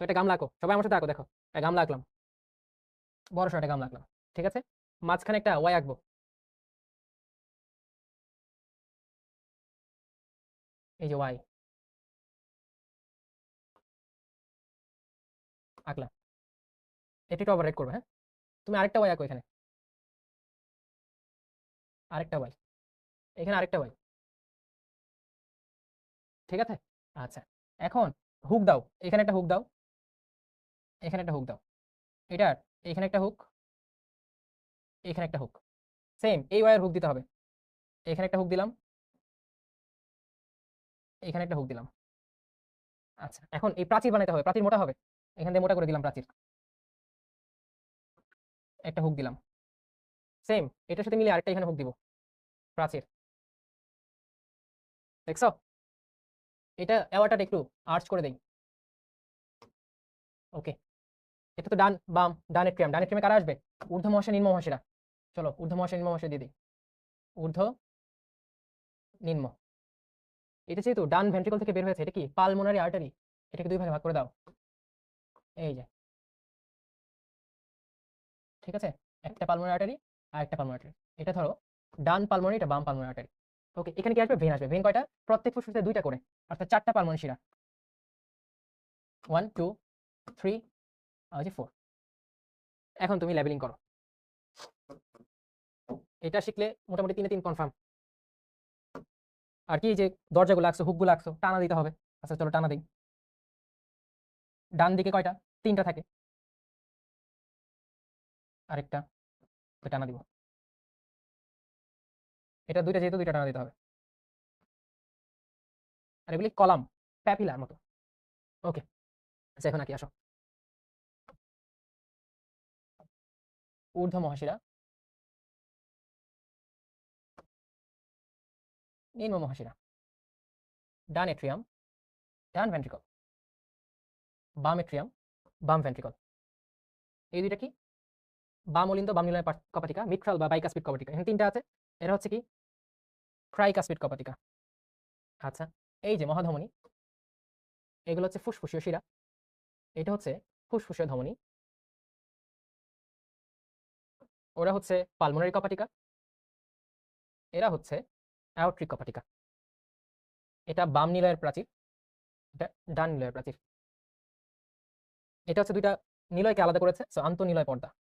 তো এটা গামলা আঁকো। সবাই আমার সাথে আঁকো, দেখো। এটা গামলা আঁকলাম। বড় সড়ো একটা গামলা আঁকলাম। ঠিক আছে? মাঝখানে একটা ওয়াই আঁকবো। এই যে ওয়াই আঁকলাম। এটা একটু ওভাররাইট করবে হ্যাঁ? তুমি আরেকটা ওয়াই আঁকো এখানে। আরেকটা ওয়াই এখানে আরেকটা ওয়াই ঠিক আছে? আচ্ছা। এখন হুক দাও। এখানে একটা হুক দাও। এখানে একটা হুক দাও। এটার এখানে একটা হুক এখানে একটা হুক সেম এই ওয়ার হুক দিতে হবে। এখানে একটা হুক দিলাম। এখানে একটা হুক দিলাম। আচ্ছা এখন এই প্রাচীর বানাতে হবে। প্রাচীর মোটা হবে। এখান থেকে মোটা করে দিলাম প্রাচীর। একটা হুক দিলাম। সেম এটার সাথে মিলে আরেকটা এখানে হুক দিব। প্রাচীর। দেখছ? এটা অ্যাওয়ারটা একটু আর্চ করে দেই। ওকে এটা তো ডান, বাম, ডানের ট্রিয়াম ডানের ট্রিয়ামে কারা আসবে? ঊর্ধ্ব মহাশয় নিম্ন মহাশয়রা চলো ঊর্ধ্ব মহাশয় নিম্ন মহাশয় দিয়ে দিই। ঊর্ধ্ব, নিম্ন। এটা যেহেতু ডান ভেন্ট্রিকল থেকে বের হয়েছে, এটা কি? পালমোনারি আর্টারি এটাকে দুই ভাগে ভাগ করে দাও। এই যে। ঠিক আছে? একটা পালমোনারি আর্টারি আর একটা পালমোনারি আর্টারি এটা ধরো, ডান পালমোনারি এটা বাম পালমোনারি আর্টারি ওকে, এখানে কি আসবে? ভেন আসবে। ভেন কয়টা? প্রত্যেক ফুসফুসে দুইটা করে অর্থাৎ চারটা পালমোনারি শিরা। ওয়ান টু থ্রি আর ফোর এখন তুমি লেবেলিং করো। এটা শিখলে মোটামুটি তিনে তিন কনফার্ম আর কি যে দরজাগুলো আঁকছো হুকগুলো আঁকছো, টানা দিতে হবে। আচ্ছা চলো টানা দিই। ডান দিকে কয়টা? তিনটা থাকে। আরেকটা টানা দিব। এটা দুইটা যেহেতু দুইটা টানা দিতে হবে। আর এগুলি কলাম, প্যাপিলার মতো। ওকে আচ্ছা এখন আঁকি, আসো। ঊর্ধ্ব মহাশিরা। নিম্ন মহাশিরা। ডান এট্রিয়াম, ডান ভেন্ট্রিকল। বাম এট্রিয়াম, বাম ভেন্ট্রিকল। এই দুইটা কি? বাম অলিন্দ বাম নিলয় কপাটিকা, মিট্রাল বা বাইকাসপিড কপাটিকা। এখানে তিনটা আছে। এরা হচ্ছে কি? ট্রাইকাসপিড কপাটিকা। আচ্ছা এই যে মহাধমনী, এগুলো হচ্ছে ফুসফুসীয় শিরা। এটা হচ্ছে ফুসফুসীয় ধমনী। ওরা হচ্ছে পালমোনারি কপাটিকা, এরা হচ্ছে অ্যাওট্রিক কপাটিকা। এটা বাম নিলয়ের প্রাচীর, এটা ডান নিলয়ের প্রাচীর। এটা হচ্ছে দুইটা নিলয়কে আলাদা করেছে সো আন্তঃনিলয় পর্দা।